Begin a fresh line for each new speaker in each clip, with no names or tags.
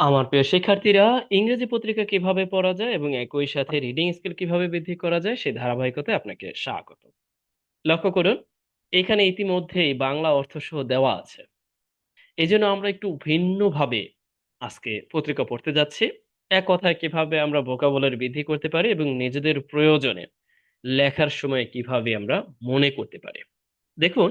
আমার প্রিয় শিক্ষার্থীরা, ইংরেজি পত্রিকা কীভাবে পড়া যায় এবং একই সাথে রিডিং স্কিল কীভাবে বৃদ্ধি করা যায় সেই ধারাবাহিকতায় আপনাকে স্বাগত। লক্ষ্য করুন, এখানে ইতিমধ্যেই বাংলা অর্থ সহ দেওয়া আছে। এই জন্য আমরা একটু ভিন্নভাবে আজকে পত্রিকা পড়তে যাচ্ছি। এক কথায় কীভাবে আমরা ভোকাবুলারি বৃদ্ধি করতে পারি এবং নিজেদের প্রয়োজনে লেখার সময় কীভাবে আমরা মনে করতে পারি। দেখুন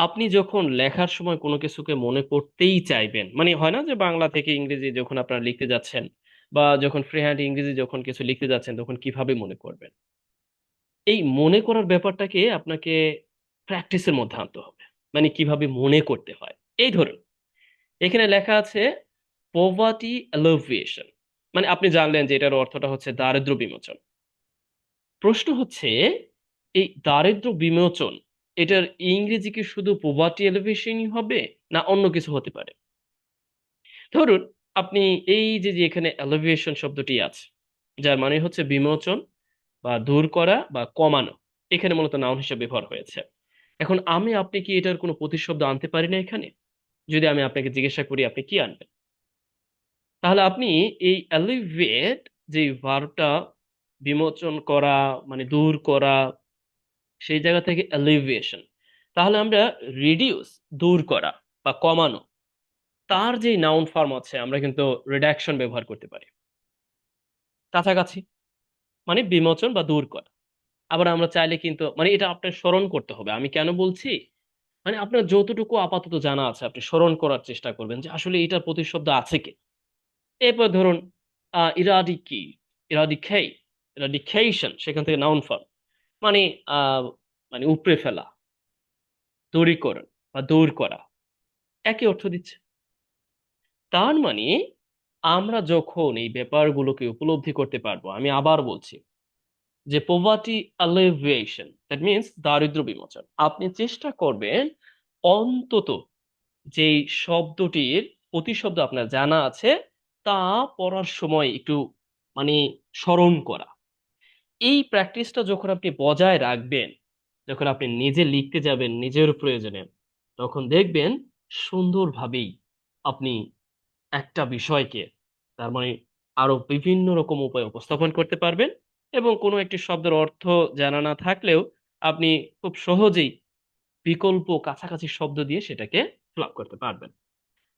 আপনি যখন লেখার সময় কোনো কিছুকে মনে করতেই চাইবেন মানে হয় না যে বাংলা থেকে ইংরেজি যখন আপনারা লিখতে যাচ্ছেন বা যখন ফ্রি হ্যান্ড ইংরেজি যখন কিছু লিখতে যাচ্ছেন, তখন কীভাবে মনে করবেন? এই মনে করার ব্যাপারটাকে আপনাকে প্র্যাকটিসের মধ্যে আনতে হবে। মানে কীভাবে মনে করতে হয়। এই ধরুন, এখানে লেখা আছে পোভার্টি অ্যালোভিয়েশন মানে আপনি জানলেন যে এটার অর্থটা হচ্ছে দারিদ্র্য বিমোচন। প্রশ্ন হচ্ছে, এই দারিদ্র্য বিমোচন এটার ইংরেজি কি শুধু পোভার্টি এলিভেশনই হবে না অন্য কিছু হতে পারে? ধরুন, আপনি এই যে যে এখানে এলিভেশন শব্দটি আছে, যার মানে হচ্ছে বিমোচন বা দূর করা বা কমানো। এখানে মূলত নাউন হিসেবে ব্যবহার হয়েছে। এখন আমি, আপনি কি এটার কোনো প্রতিশব্দ আনতে পারি না এখানে? যদি আমি আপনাকে জিজ্ঞাসা করি, আপনি কি আনবেন? তাহলে আপনি এই এলিভেট যে ভার্বটা বিমোচন করা মানে দূর করা সেই জায়গা থেকে এলিভিয়েশন তাহলে আমরা রিডিউস দূর করা বা কমানো, তার যে নাউন ফর্ম আছে, আমরা কিন্তু রিডাকশন ব্যবহার করতে পারি। কাছাকাছি মানে বিমোচন বা দূর করা। আবার আমরা চাইলে কিন্তু মানে এটা আপনার স্মরণ করতে হবে। আমি কেন বলছি? মানে আপনার যতটুকু আপাতত জানা আছে, আপনি স্মরণ করার চেষ্টা করবেন যে আসলে এটার প্রতিশব্দ আছে কি? এরপর ধরুন ইরাডিকি ইরাডিকেই ইরাডিকেশন সেখান থেকে নাউন ফর্ম মানে মানে উপড়ে ফেলা দূরীকরণ বা দূর করা একই অর্থ দিচ্ছে। তার মানে আমরা যখন এই ব্যাপারগুলোকে উপলব্ধি করতে পারব, আমি আবার বলছি যে পোভার্টি অ্যালিভিয়েশন দ্যাট মিনস দারিদ্র্য বিমোচন। আপনি চেষ্টা করবেন অন্তত যেই শব্দটির প্রতিশব্দ আপনার জানা আছে, তা পড়ার সময় একটু মানে স্মরণ করা। এই প্র্যাকটিসটা যখন আপনি বজায় রাখবেন, যখন আপনি নিজে লিখতে যাবেন নিজের প্রয়োজনে, তখন দেখবেন সুন্দরভাবেই আপনি একটা বিষয়কে তার মানে আরও বিভিন্ন রকম উপায়ে উপস্থাপন করতে পারবেন এবং কোনো একটি শব্দের অর্থ জানা না থাকলেও আপনি খুব সহজেই বিকল্প কাছাকাছি শব্দ দিয়ে সেটাকে ফিল করতে পারবেন।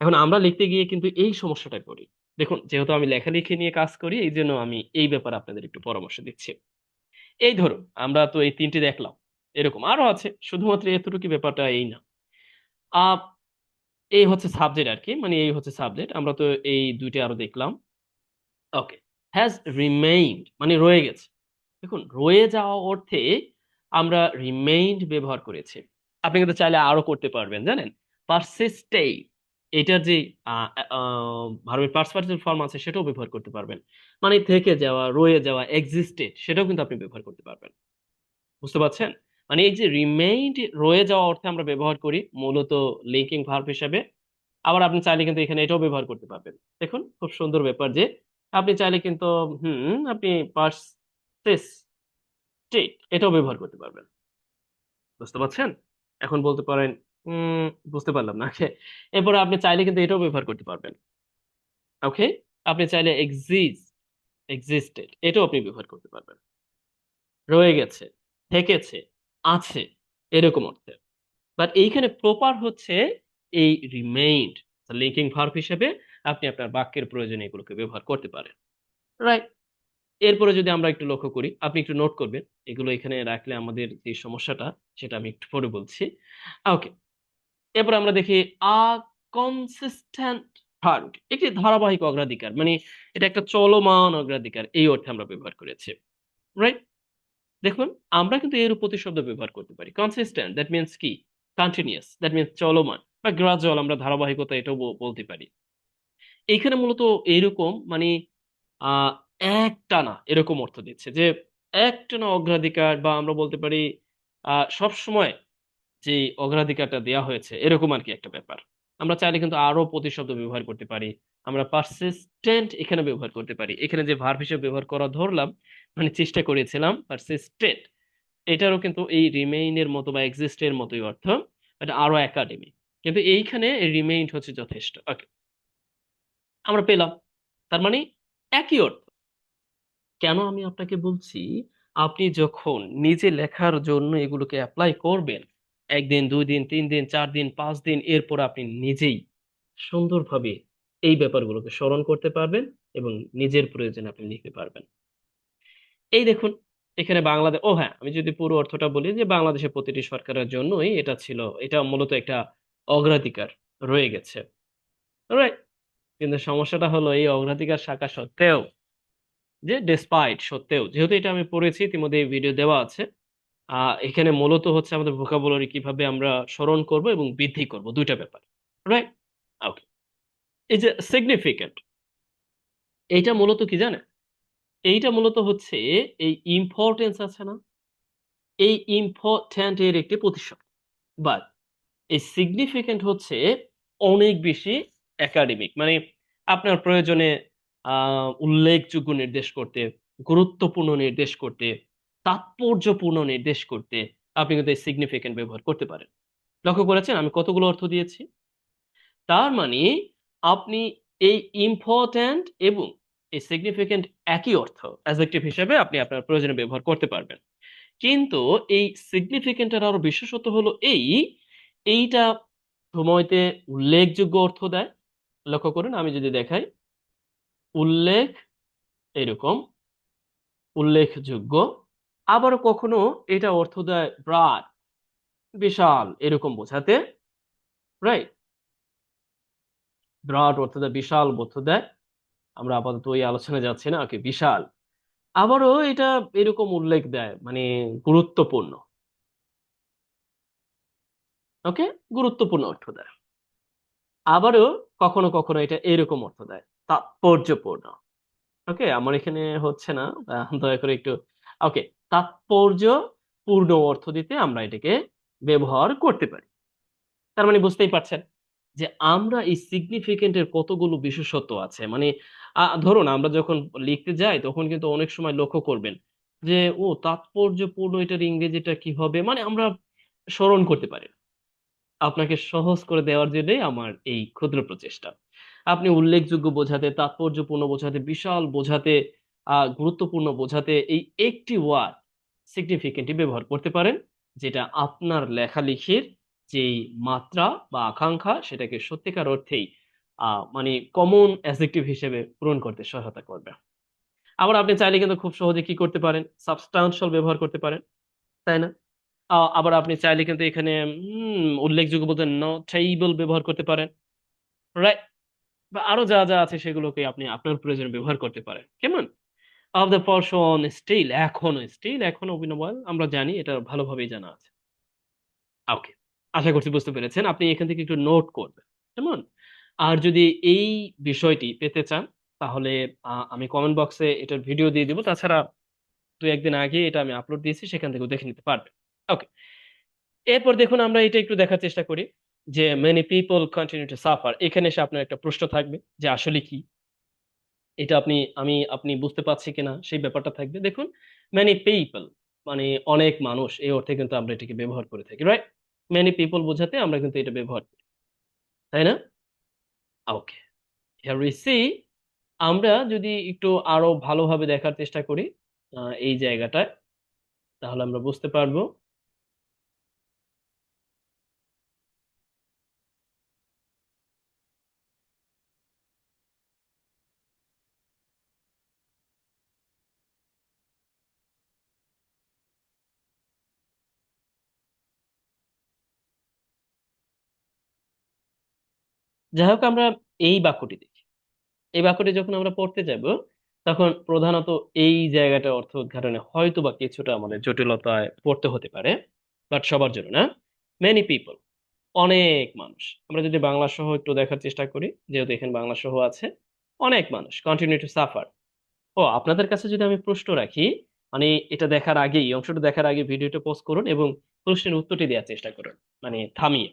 এখন আমরা লিখতে গিয়ে কিন্তু এই সমস্যাটা করি দেখুন, যেহেতু আমি লেখালেখি নিয়ে কাজ করি এই জন্য আমি এই ব্যাপারে আপনাদের একটু পরামর্শ দিচ্ছি। এই ধরো, আমরা তো এই তিনটি দেখলাম, এরকম আরও আছে, শুধুমাত্র এতটুকু ব্যাপারটা এই না। এই হচ্ছে সাবজেক্ট আর কি মানে এই হচ্ছে সাবজেক্ট আমরা তো এই দুইটা আরও দেখলাম। ওকে হ্যাজ রিমেইনড মানে রয়ে গেছে। দেখুন, রয়ে যাওয়া অর্থে আমরা রিমেইনড ব্যবহার করেছি। আপনি কিন্তু চাইলে আরও করতে পারবেন, জানেন? পারসিস্টে এটার যে ভার্বের পার্স পার্টিসিপল ফর্ম আছে সেটাও ব্যবহার করতে পারবেন। মানে থেকে যাওয়া, রয়ে যাওয়া এক্সিস্টেড সেটাও কিন্তু আপনি ব্যবহার করতে পারবেন। বুঝতে পারছেন? মানে এই যে রিমেইন্ড রয়ে যাওয়া অর্থে আমরা ব্যবহার করি, মূলত লিঙ্কিং ভার্ব হিসাবে। আবার আপনি চাইলে কিন্তু এখানে এটাও ব্যবহার করতে পারবেন। দেখুন, খুব সুন্দর ব্যাপার যে, আপনি চাইলে কিন্তু, হুম, আপনি পারসিস্টেড এটাও ব্যবহার করতে পারবেন। বুঝতে পারছেন? এখন বলতে পারেন বুঝতে পারলাম না। এরপরে আপনি চাইলে কিন্তু এটাও ব্যবহার করতে পারবেন। ওকে আপনি চাইলে এক্সিস্ট এক্সিস্টেড এটাও আপনি ব্যবহার করতে পারবেন। রয়ে গেছে, থেকেছে, আছে, এরকম অর্থে। বাট এইখানে প্রপার হচ্ছে এই রিমেইন্ড লিঙ্কিং ভার্ব হিসেবে আপনি আপনার বাক্যের প্রয়োজনে এগুলোকে ব্যবহার করতে পারেন। রাইট এরপরে যদি আমরা একটু লক্ষ্য করি, আপনি একটু নোট করবেন। এগুলো এখানে রাখলে আমাদের যে সমস্যাটা, সেটা আমি একটু পরে বলছি। ওকে এরপর আমরা দেখি আ কনসিস্টেন্ট প্রায়োরিটি একটি ধারাবাহিক অগ্রাধিকার মানে এটা একটা চলমান অগ্রাধিকার, এই অর্থে আমরা ব্যবহার করেছি রাইট দেখুন, আমরা কিন্তু এর প্রতিশব্দ ব্যবহার করতে পারি কনসিস্টেন্ট দ্যাট মিনস কি? কন্টিনিউয়াস দ্যাট মিনস চলমান, বা গ্রাজুয়াল আমরা ধারাবাহিকতা এটাও বলতে পারি। এইখানে মূলত এইরকম মানে একটানা এরকম অর্থ দিচ্ছে যে, একটানা অগ্রাধিকার বা আমরা বলতে পারি আহ সব সময় যে অগ্রাধিকারটা দেওয়া হয়েছে, এরকম আর কি একটা ব্যাপার। আমরা চাইলে কিন্তু আরও প্রতিশব্দ ব্যবহার করতে পারি। আমরা পারসিস্টেন্ট এখানে ব্যবহার করতে পারি। এখানে যে ভার্ব হিসেবে ব্যবহার করা ধরলাম মানে চেষ্টা করেছিলাম পারসিস্টেন্ট এটারও কিন্তু এই রিমেইনের মতো বা এক্সিস্টের মতোই অর্থ এটা আরও একাডেমি কিন্তু এইখানে রিমেইন হচ্ছে যথেষ্ট। ওকে আমরা পেলাম। তার মানে একই অর্থ। কেন আমি আপনাকে বলছি, আপনি যখন নিজে লেখার জন্য এগুলোকে অ্যাপ্লাই করবেন একদিন দুই দিন, তিন দিন, চার দিন, পাঁচ দিন, এরপর আপনি নিজেই সুন্দরভাবে এই ব্যাপারগুলোকে স্মরণ করতে পারবেন এবং নিজের প্রয়োজনে আপনি লিখতে পারবেন। এই দেখুন, এখানে বাংলাদেশ ও হ্যাঁ আমি যদি পুরো অর্থটা বলি যে বাংলাদেশের প্রতিটি সরকারের জন্যই এটা ছিল, এটা মূলত একটা অগ্রাধিকার রয়ে গেছে। কিন্তু সমস্যাটা হলো এই অগ্রাধিকার শাখা সত্ত্বেও, যে ডেসপাইট সত্ত্বেও, যেহেতু এটা আমি পড়েছি, ইতিমধ্যে এই ভিডিও দেওয়া আছে এখানে মূলত হচ্ছে আমাদের ভোকাবুলারি কীভাবে আমরা স্মরণ করব এবং বৃদ্ধি করব, দুইটা ব্যাপার রাইট ওকে এই যে সিগনিফিকেন্ট এইটা মূলত কি জানে এইটা মূলত হচ্ছে এই ইম্পর্টেন্স আছে না? এই ইম্পর্ট্যান্ট এর একটি প্রতিশত বাট এই সিগনিফিকেন্ট হচ্ছে অনেক বেশি একাডেমিক মানে আপনার প্রয়োজনে উল্লেখযোগ্য নির্দেশ করতে, গুরুত্বপূর্ণ নির্দেশ করতে তাৎপর্যপূর্ণ নির্দেশ করতে আপনি কিন্তু এই সিগনিফিকেন্ট ব্যবহার করতে পারেন। লক্ষ্য করেছেন? আমি কতগুলো অর্থ দিয়েছি? তার মানে আপনি এই ইম্পর্ট্যান্ট এবং এই সিগনিফিকেন্ট একই অর্থ অ্যাডজেক্টিভ হিসেবে আপনি আপনার প্রয়োজনে ব্যবহার করতে পারবেন। কিন্তু এই সিগনিফিকেন্টের আরও বিশেষত্ব হলো এই, এইটা সময়তে উল্লেখযোগ্য অর্থ দেয়। লক্ষ্য করুন, আমি যদি দেখাই, উল্লেখ এরকম, উল্লেখযোগ্য আবার কখনো এটা অর্থ দেয় ব্রাড বিশাল, এরকম বোঝাতে রাইট ব্রড অর্থ দেয় বিশাল, অর্থ দেয়, আমরা আপাতত ওই আলোচনায় যাচ্ছি না, ওকে, বিশাল। আবারও এটা এরকম উল্লেখ দেয় মানে গুরুত্বপূর্ণ। ওকে, গুরুত্বপূর্ণ অর্থ দেয়। আবারও কখনো কখনো এটা এরকম অর্থ দেয়, তাৎপর্যপূর্ণ। ওকে, আমার এখানে হচ্ছে না দয়া করে একটু ওকে তাৎপর্যপূর্ণ অর্থ দিতে আমরা এটাকে ব্যবহার করতে পারি। তার মানে বুঝতেই পারছেন যে আমরা এই সিগনিফিকেন্টের কতগুলো বিশেষত্ব আছে। মানে ধরুন আমরা যখন লিখতে যাই তখন কিন্তু অনেক সময় লক্ষ্য করবেন যে, ও তাৎপর্যপূর্ণ এটার ইংরেজিটা কি হবে? মানে আমরা স্মরণ করতে পারি। আপনাকে সহজ করে দেওয়ার জন্যই আমার এই ক্ষুদ্র প্রচেষ্টা। আপনি উল্লেখযোগ্য বোঝাতে, তাৎপর্যপূর্ণ বোঝাতে, বিশাল বোঝাতে গুরুত্বপূর্ণ বোঝাতে এই একটি ওয়ার্ড সিগনিফিকেন্টই ব্যবহার করতে পারেন, যেটা আপনার লেখালেখির যেই মাত্রা বা আকাঙ্ক্ষা সেটাকে সত্যিকার অর্থেই মানে কমন অ্যাডজেক্টিভ হিসেবে পূরণ করতে সহায়তা করবে। আবার আপনি চাইলে কিন্তু খুব সহজে কি করতে পারেন সাবস্টান্সিয়াল ব্যবহার করতে পারেন, তাই না? আবার আপনি চাইলে কিন্তু এখানে উল্লেখযোগ্য বলতে নোটেবল ব্যবহার করতে পারেন রাইট বা আরও যা যা আছে সেগুলোকে আপনি আপনার প্রয়োজনে ব্যবহার করতে পারেন, কেমন? অফ দ্য পারসন স্টিল এখনও স্টিল এখনও অভিনব আমরা জানি এটা ভালোভাবেই জানা আছে। ওকে আশা করছি বুঝতে পেরেছেন। আপনি এখান থেকে একটু নোট করবেন, কেমন? আর যদি এই বিষয়টি পেতে চান, তাহলে আমি কমেন্ট বক্সে এটার ভিডিও দিয়ে দিব। তাছাড়া দু একদিন আগে এটা আমি আপলোড দিয়েছি, সেখান থেকেও দেখে নিতে পারবেন। ওকে এরপর দেখুন আমরা এটা একটু দেখার চেষ্টা করি যে many people continue to suffer এখানে এসে আপনার একটা প্রশ্ন থাকবে যে আসলে কি? এটা আপনি, আমি, আপনি বুঝতে পারছি কিনা, সেই ব্যাপারটা থাকবে। দেখুন মেনি পিপল মানে অনেক মানুষ এই অর্থে কিন্তু আমরা এটাকে ব্যবহার করে থাকি রাইট মেনি পিপল বোঝাতে আমরা কিন্তু এটা ব্যবহার করি, তাই না? ওকে হিয়ার উই সি আমরা যদি একটু আরও ভালোভাবে দেখার চেষ্টা করি এই জায়গাটায়, তাহলে আমরা বুঝতে পারব যাই হোক, আমরা এই বাক্যটি দেখি। এই বাক্যটি যখন আমরা পড়তে যাব, তখন প্রধানত এই জায়গাটা অর্থ উদ্ঘাটনে হয়তো বা কিছুটা আমাদের জটিলতায় পড়তে হতে পারে বাট সবার জন্য না। মেনি পিপল অনেক মানুষ। আমরা যদি বাংলা সহ একটু দেখার চেষ্টা করি, যেহেতু এখানে বাংলা সহ আছে, অনেক মানুষ কন্টিনিউ টু সাফার ও, আপনাদের কাছে যদি আমি প্রশ্ন রাখি মানে এটা দেখার আগেই, অংশটা দেখার আগে ভিডিওটা পোস্ট করুন এবং প্রশ্নের উত্তরটি দেওয়ার চেষ্টা করুন মানে থামিয়ে।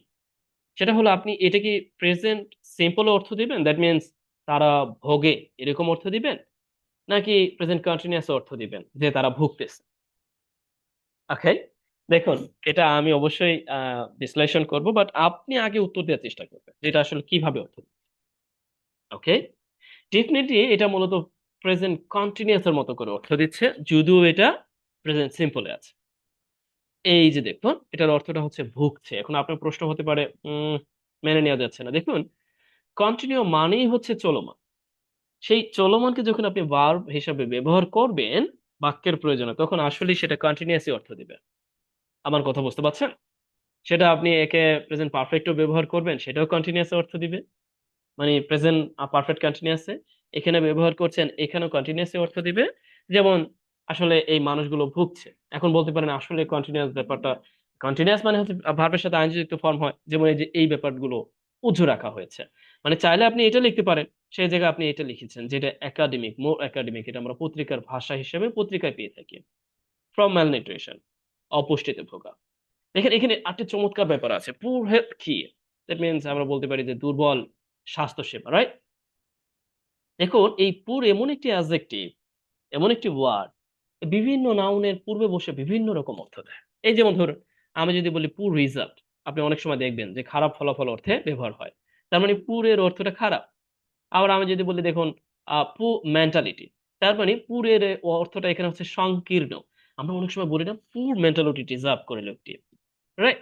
সেটা হলো আপনি এটা কি প্রেজেন্ট সিম্পল অর্থ দিবেন দ্যাট মিনস তারা ভোগে এরকম অর্থ দিবেন, নাকি প্রেজেন্ট কন্টিনিউয়াস অর্থ দিবেন, যে তারা ভুগতেছে। ওকে দেখুন, এটা আমি অবশ্যই বিশ্লেষণ করব বাট আপনি আগে উত্তর দেওয়ার চেষ্টা করবেন যেটা আসলে কীভাবে অর্থ ওকে ডেফিনেটলি এটা মূলত প্রেজেন্ট কন্টিনিউয়াস এর মতো করে অর্থ দিচ্ছে, যদিও এটা প্রেজেন্ট সিম্পলে আছে। এই যে দেখুন, এটার অর্থটা হচ্ছে ভুগছে। এখন আপনার প্রশ্ন হতে পারে মেনে নেওয়া যাচ্ছে না। দেখুন কন্টিনিউ মানেই হচ্ছে চলমান। সেই চলমানকে যখন আপনি ভার্ব হিসাবে ব্যবহার করবেন, বাক্যের প্রয়োজনে, তখন আসলে সেটা কন্টিনিউয়াসই অর্থ দিবে। আমার কথা বুঝতে পারছেন? সেটা আপনি একে প্রেজেন্ট পারফেক্টও ব্যবহার করবেন, সেটাও কন্টিনিউয়াস অর্থ দিবে। মানে প্রেজেন্ট পারফেক্ট কন্টিনিউয়াসে এখানে ব্যবহার করছেন, এখানেও কন্টিনিউয়াসে অর্থ দিবে। যেমন আসলে এই মানুষগুলো ভুগছে। এখন বলতে পারেন আসলে কন্টিনিউয়াস ব্যাপারটা কন্টিনিউয়াস মানে হচ্ছে ভার্বের সাথে আইনযুক্ত ফর্ম হয়, যেমন এই যে এই ব্যাপারগুলো উজ্জ্ব রাখা হয়েছে। মানে চাইলে আপনি এটা লিখতে পারেন, সেই জায়গায় আপনি এটা লিখেছেন, যেটা একাডেমিক মোর একাডেমিক এটা আমরা পত্রিকার ভাষা হিসেবে পত্রিকায় পেয়ে থাকি। ফ্রম ম্যালনিউট্রিশন অপুষ্টিতে ভোগা। দেখেন এখানে আরেকটি চমৎকার ব্যাপার আছে পুর হেলথ কি? দ্যাট মিনস আমরা বলতে পারি যে দুর্বল স্বাস্থ্য সেবা রাইট দেখুন, এই পুর এমন একটি অ্যাডজেক্টিভ এমন একটি ওয়ার্ড বিভিন্ন নাউনের পূর্বে বসে বিভিন্ন রকম অর্থ দেয়। এই যেমন ধরুন, আমি যদি বলি পুর রিজাল্ট আপনি অনেক সময় দেখবেন যে খারাপ ফলাফল অর্থে ব্যবহার হয়। তার মানে পুরের অর্থটা খারাপ। আবার আমি যদি বলি দেখুন পু মেন্টালিটি তার মানে পুরের অর্থটা এখানে হচ্ছে সংকীর্ণ। আমরা অনেক সময় বলি না পুর মেন্টালিটি ডিজার্ভ করে লোকটি রাইট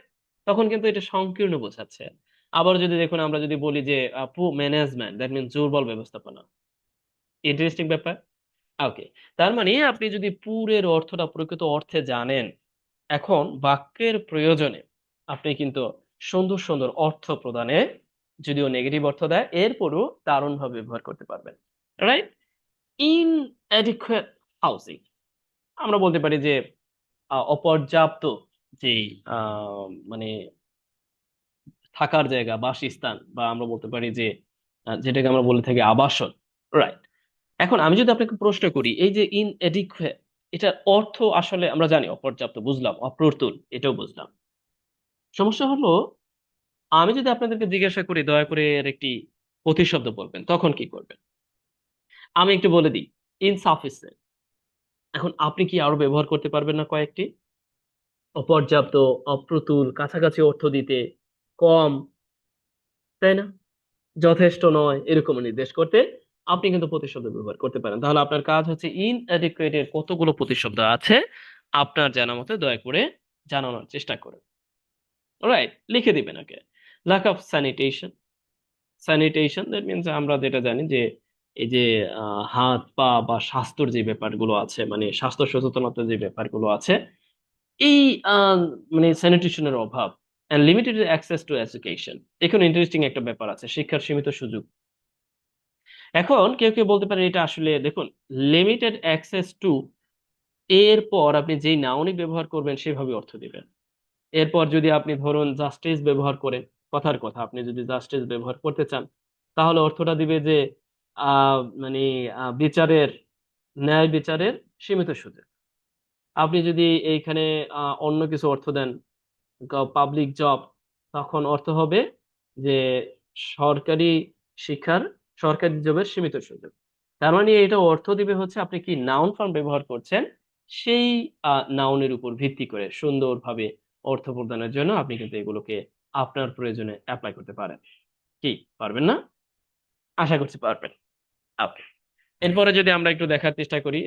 তখন কিন্তু এটা সংকীর্ণ বোঝাচ্ছে। আবার যদি দেখুন, আমরা যদি বলি যে পু ম্যানেজমেন্ট দ্যাট মিনস দুর্বল ব্যবস্থাপনা। ইন্টারেস্টিং ব্যাপার। ওকে তার মানে আপনি যদি পুরের অর্থটা, প্রকৃত অর্থে জানেন, এখন বাক্যের প্রয়োজনে আপনি কিন্তু সুন্দর সুন্দর অর্থ প্রদানে যদিও নেগেটিভ অর্থ দেয়, এরপরও দারুণভাবে ব্যবহার করতে পারবেন রাইট ইন অ্যাডিকুয়েট হাউসিং আমরা বলতে পারি যে অপর্যাপ্ত যে মানে থাকার জায়গা, বাসস্থান, বা আমরা বলতে পারি যে যেটাকে আমরা বলে থাকি আবাসন রাইট এখন আমি যদি আপনাকে প্রশ্ন করি, এই যে ইন এডিকুয়েট এটার অর্থ আসলে আমরা জানি, অপর্যাপ্ত, বুঝলাম, অপ্রতুল, এটাও বুঝলাম। সমস্যা হলো, আমি যদি আপনাদেরকে জিজ্ঞাসা করি, দয়া করে এর একটি প্রতিশব্দ বলবেন, তখন কি করবেন? আমি একটু বলে দিই ইনসাফিসিয়েন্ট এখন আপনি কি আরও ব্যবহার করতে পারবেন না কয়েকটি? অপর্যাপ্ত, অপ্রতুল, কাছাকাছি অর্থ দিতে, কম, তাই না? যথেষ্ট নয় এরকম নির্দেশ করতে আপনি কিন্তু প্রতিশব্দ ব্যবহার করতে পারেন। তাহলে আপনার কাজ হচ্ছে ইনঅ্যাডিকুয়েট এর কতগুলো প্রতিশব্দ আছে আপনার জানা মতে দয়া করে জানানোর চেষ্টা করুন। রাইট লিখে দিবেন আগে lack of sanitation sanitation that means আমরা যেটা জানি যে এই যে হাত, পা বা স্বাস্থ্যর যে ব্যাপারগুলো আছে মানে স্বাস্থ্য সচেতনতার যে ব্যাপারগুলো আছে, এই মানে স্যানিটেশনের অভাব and limited access to education এখানে ইন্টারেস্টিং একটা ব্যাপার আছে, শিক্ষার সীমিত সুযোগ। এখন কেউ কেউ বলতে পারেন এটা আসলে, দেখুন লিমিটেড অ্যাক্সেস টু এর পর আপনি যেই নাউনিক ব্যবহার করবেন সেভাবে অর্থ দিবেন। এরপর যদি আপনি ধরুন জাস্টিস ব্যবহার করেন, কথার কথা, আপনি যদি জাস্টিস ব্যবহার করতে চান, তাহলে অর্থটা দিবে যে মানে বিচারের, ন্যায় বিচারের সীমিত সুযোগ আপনি যদি এইখানে অন্য কিছু অর্থ দেন পাবলিক জব তখন অর্থ হবে যে সরকারি শিক্ষার সরকারি জবের সীমিত সুযোগ। তার মানে এটা অর্থ দিবে হচ্ছে আপনি কি নাউন ফর্ম ব্যবহার করছেন, সেই নাউনের উপর ভিত্তি করে সুন্দরভাবে অর্থ প্রদানের জন্য আপনি কিন্তু এগুলোকে আপনার প্রয়োজনে অ্যাপ্লাই করতে পারেন। কি, পারবেন না? আশা করছি পারবেন। এরপরে যদি আমরা একটু দেখার চেষ্টা করি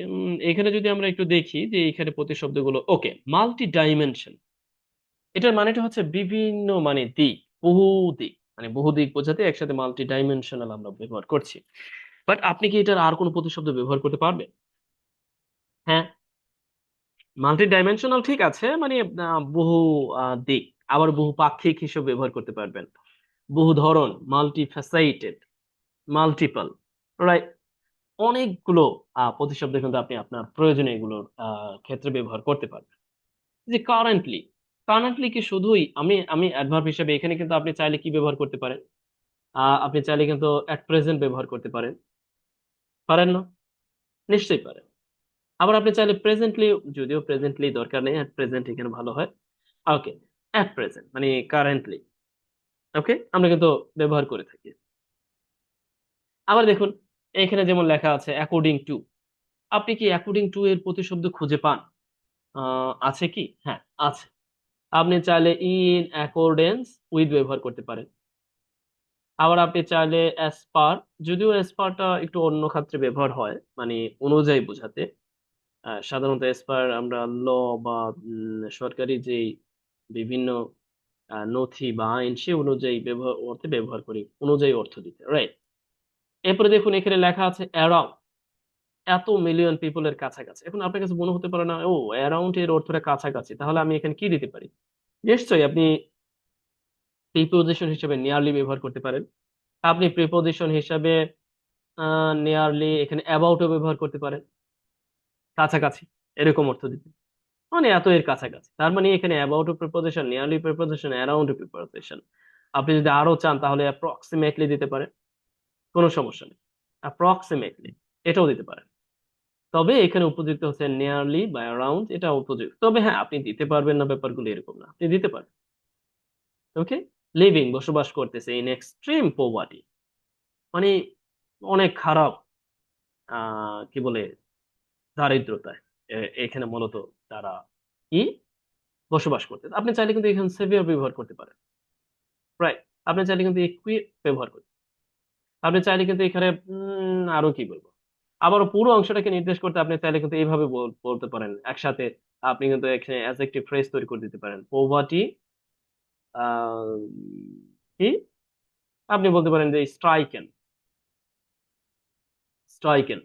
এখানে যদি আমরা একটু দেখি যে এখানে প্রতিশব্দগুলো, ওকে মাল্টি ডাইমেনশন এটার মানেটা হচ্ছে বিভিন্ন মানে দিক, বহু দিক। মানে বহু দিক বোঝাতে একসাথে মাল্টি ডাইমেনশনাল আমরা ব্যবহার করছি। বাট আপনি কি এটার আর কোনো প্রতিশব্দ ব্যবহার করতে পারবেন? হ্যাঁ। মাল্টি ডাইমেনশনাল ঠিক আছে মানে বহু দিক। আবার বহু পাক্ষিক হিসেবে ব্যবহার করতে পারবেন। বহু ধরন মাল্টি ফ্যাসাইটেড মাল্টিপল রাইট অনেকগুলো প্রতিশব্দ কিন্তু আপনি আপনার প্রয়োজনে এগুলোর ক্ষেত্রে ব্যবহার করতে পারবেন। যে কারেন্টলি কারেন্টলি কি শুধুই আমি আমি অ্যাডভার্ব হিসেবে এখানে কিন্তু আপনি চাইলে কি ব্যবহার করতে পারেন? আপনি চাইলে কিন্তু অ্যাট প্রেজেন্ট ব্যবহার করতে পারেন। পারেন না? নিশ্চয়ই পারেন। আবার আপনি চাইলে প্রেজেন্টলি যদিও প্রেজেন্টলি দরকার নেই অ্যাট প্রেজেন্ট এখানে ভালো হয়। ওকে অ্যাট প্রেজেন্ট মানে কারেন্টলি ওকে আমরা কিন্তু ব্যবহার করে থাকি। আবার দেখুন, এখানে যেমন লেখা আছে অ্যাকর্ডিং টু আপনি কি অ্যাকর্ডিং টু এর প্রতিশব্দ খুঁজে পান? আছে কি? হ্যাঁ আছে। আপনি চাইলে ইন অ্যাকর্ডেন্স উইথ ব্যবহার করতে পারেন। আবার আপনি চাইলে অ্যাসপার যদিও অ্যাসপারটা একটু অন্য ক্ষেত্রে ব্যবহার হয় মানে অনুযায়ী বোঝাতে। সাধারণত অ্যাসপার আমরা ল বা সরকারি যেই বিভিন্ন নথি বা আইন, সে অনুযায়ী ব্যবহার, অর্থে ব্যবহার করি, অনুযায়ী অর্থ দিতে রাইট এরপরে দেখুন এখানে লেখা আছে অ্যারাউন্ড এত মিলিয়ন পিপলের কাছাকাছি। এখন আপনার কাছে মনে হতে পারে না, ও অ্যারাউন্ড এর অর্থটা কাছাকাছি, তাহলে আমি এখানে কি দিতে পারি? নিশ্চয়ই আপনি প্রিপোজিশন হিসেবে নিয়ারলি ব্যবহার করতে পারেন। আপনি প্রিপোজিশন হিসাবে নিয়ারলি এখানে অ্যাবাউটও ব্যবহার করতে পারেন। কাছাকাছি, এরকম অর্থ দিতে। মানে এত এর কাছাকাছি। তার মানে এখানে about preposition nearly preposition around preposition আপনি যদি আরও চান, তাহলে অ্যাপ্রক্সিমেটলি দিতে পারেন। কোনো সমস্যা নেই। অ্যাপ্রক্সিমেটলি এটাও দিতে পারেন। তবে এখানে উপযুক্ত হচ্ছে নিয়ারলি বা অ্যারাউন্ড এটা উপযুক্ত। তবে হ্যাঁ আপনি দিতে পারবেন না, ব্যাপারগুলো এরকম না। আপনি দিতে পারেন। ওকে লিভিং বসবাস করতেছে ইন এক্সট্রিম পোভার্টি মানে অনেক খারাপ কি বলে, দারিদ্রতায়। এখানে মূলত তারা কি? বসবাস করতেছে। আপনি চাইলে কিন্তু এখানে সেভিয়ার ব্যবহার করতে পারেন। রাইট আপনি চাইলে কিন্তু ইকুই ব্যবহার করতে আপনি চাইলে কিন্তু এখানে আরও কি বলব? আবারও পুরো অংশটাকে নির্দেশ করতে আপনি চাইলে কিন্তু এইভাবে বলতে পারেন। একসাথে আপনি কিন্তু এখানে অ্যাডজেক্টিভ ফ্রেজ তৈরি করে দিতে পারেন। পোভার্টি কি? আপনি বলতে পারেন যে স্ট্রাইকেন স্ট্রাইকেন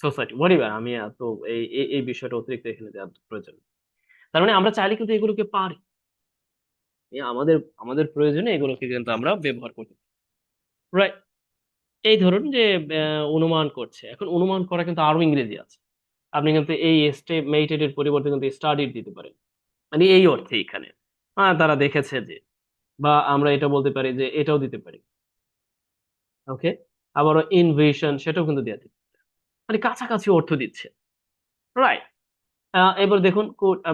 সোসাইটি হোয়াটএভার আমি এত, এই এই বিষয়টা অতিরিক্ত এখানে দেওয়ার প্রয়োজন। তার মানে আমরা চাইলে কিন্তু এগুলোকে পারি। আমাদের আমাদের প্রয়োজনে এগুলোকে কিন্তু আমরা ব্যবহার করতে পারি। রাইট এই ধরুন যে অনুমান করছে। এখন অনুমান করা কিন্তু আরও ইংরেজি আছে। আপনি কিন্তু এই এস্টিমেটেড এর পরিবর্তে কিন্তু স্টাডিড দিতে পারেন। মানে এই অর্থে এখানে। হ্যাঁ তারা দেখেছে যে, বা আমরা এটা বলতে পারি যে, এটাও দিতে পারি। ওকে আবারও ইনভেশন সেটাও কিন্তু দেওয়া দিতে। মানে কাছাকাছি অর্থ দিচ্ছে। রাইট এবার দেখুন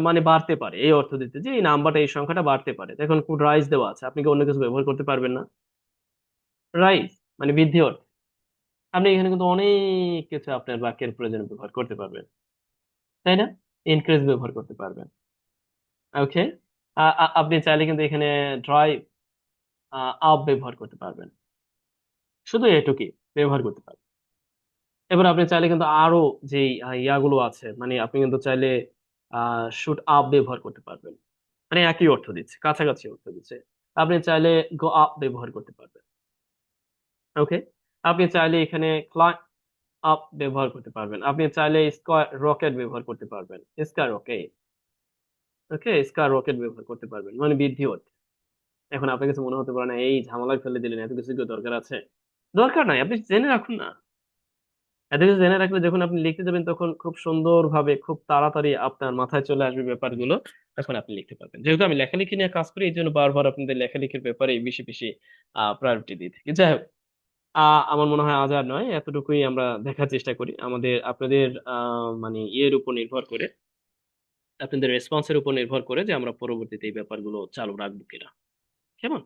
মানে বাড়তে পারে। এই অর্থ দিতে যে, এই নাম্বারটা এই সংখ্যাটা বাড়তে পারে। দেখুন রাইজ দেওয়া আছে। আপনি কি অন্য কিছু ব্যবহার করতে পারবেন না? রাইজ মানে বৃদ্ধি অর্থ। আপনি এখানে কিন্তু অনেক কিছু আপনার বাক্যের প্রয়োজনে ব্যবহার করতে পারবেন। তাই না? ইনক্রিজ ব্যবহার করতে পারবেন। ওকে আপনি চাইলে কিন্তু এখানে ড্রাইভ আপ ব্যবহার করতে পারবেন। শুধু এটুকুই ব্যবহার করতে পারবেন। এবার আপনি চাইলে কিন্তু আরও যে ইয়াগুলো আছে মানে আপনি কিন্তু চাইলে শুট আপ ব্যবহার করতে পারবেন। মানে একই অর্থ দিচ্ছে, কাছাকাছি অর্থ দিচ্ছে। আপনি চাইলে গো আপ ব্যবহার করতে পারবেন। ওকে আপনি চাইলে এখানে আপ ব্যবহার করতে পারবেন। আপনি চাইলে স্কোয়ার রকেট ব্যবহার করতে পারবেন। Skyrocket okay skyrocket ব্যবহার করতে পারবেন। মানে বৃদ্ধি অর্থে এখন আপনার কাছে মনে হতে পারে না, এই ঝামেলায় ফেলে দিলেন, এত কিছু কি দরকার আছে? দরকার নাই, আপনি জেনে রাখুন না। এত কিছু জেনে রাখলে যখন আপনি লিখতে যাবেন, তখন খুব সুন্দরভাবে, খুব তাড়াতাড়ি আপনার মাথায় চলে আসবে ব্যাপারগুলো, তখন আপনি লিখতে পারবেন। যেহেতু আমি লেখালেখি নিয়ে কাজ করি, এই জন্য বারবার আপনাদের লেখালেখির ব্যাপারে বেশি বেশি প্রায়োরিটি দিয়ে থাকি। যাই হোক আহ, আমার মনে হয় আজ আর নয়। এতটুকুই আমরা দেখার চেষ্টা করি। আমাদের আপনাদের আহ, মানে ইয়ের উপর নির্ভর করে আপনাদের রেসপন্সের উপর নির্ভর করে যে আমরা পরবর্তীতে এই ব্যাপারগুলো চালু রাখব কিনা। কেমন?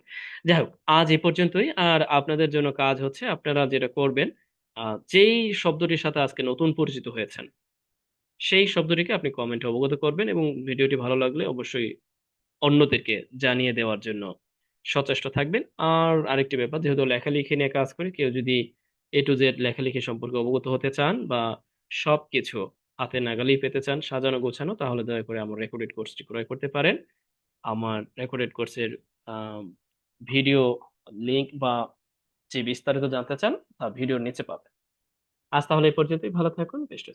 যাই হোক আজ এ পর্যন্তই। আর আপনাদের জন্য কাজ হচ্ছে আপনারা যেটা করবেন আহ, যেই শব্দটির সাথে আজকে নতুন পরিচিত হয়েছেন সেই শব্দটিকে আপনি কমেন্টে অবগত করবেন এবং ভিডিওটি ভালো লাগলে অবশ্যই অন্যদেরকে জানিয়ে দেওয়ার জন্য সচেষ্ট থাকবেন। আর আরেকটি ব্যাপার, যেহেতু লেখালেখি নিয়ে কাজ করি, কেউ যদি এ টু জেড লেখালেখি সম্পর্কে অবগত হতে চান বা সবকিছু হাতে নাগালেই পেতে চান, সাজানো গোছানো, তাহলে দয়া করে আমার রেকর্ডেড কোর্সটি ক্রয় করতে পারেন। আমার রেকর্ডেড কোর্সের ভিডিও লিংক বা যে বিস্তারিত জানতে চান, তা ভিডিওর নিচে পাবেন। আজ তাহলে এই পর্যন্তই। ভালো থাকুন বেস্ট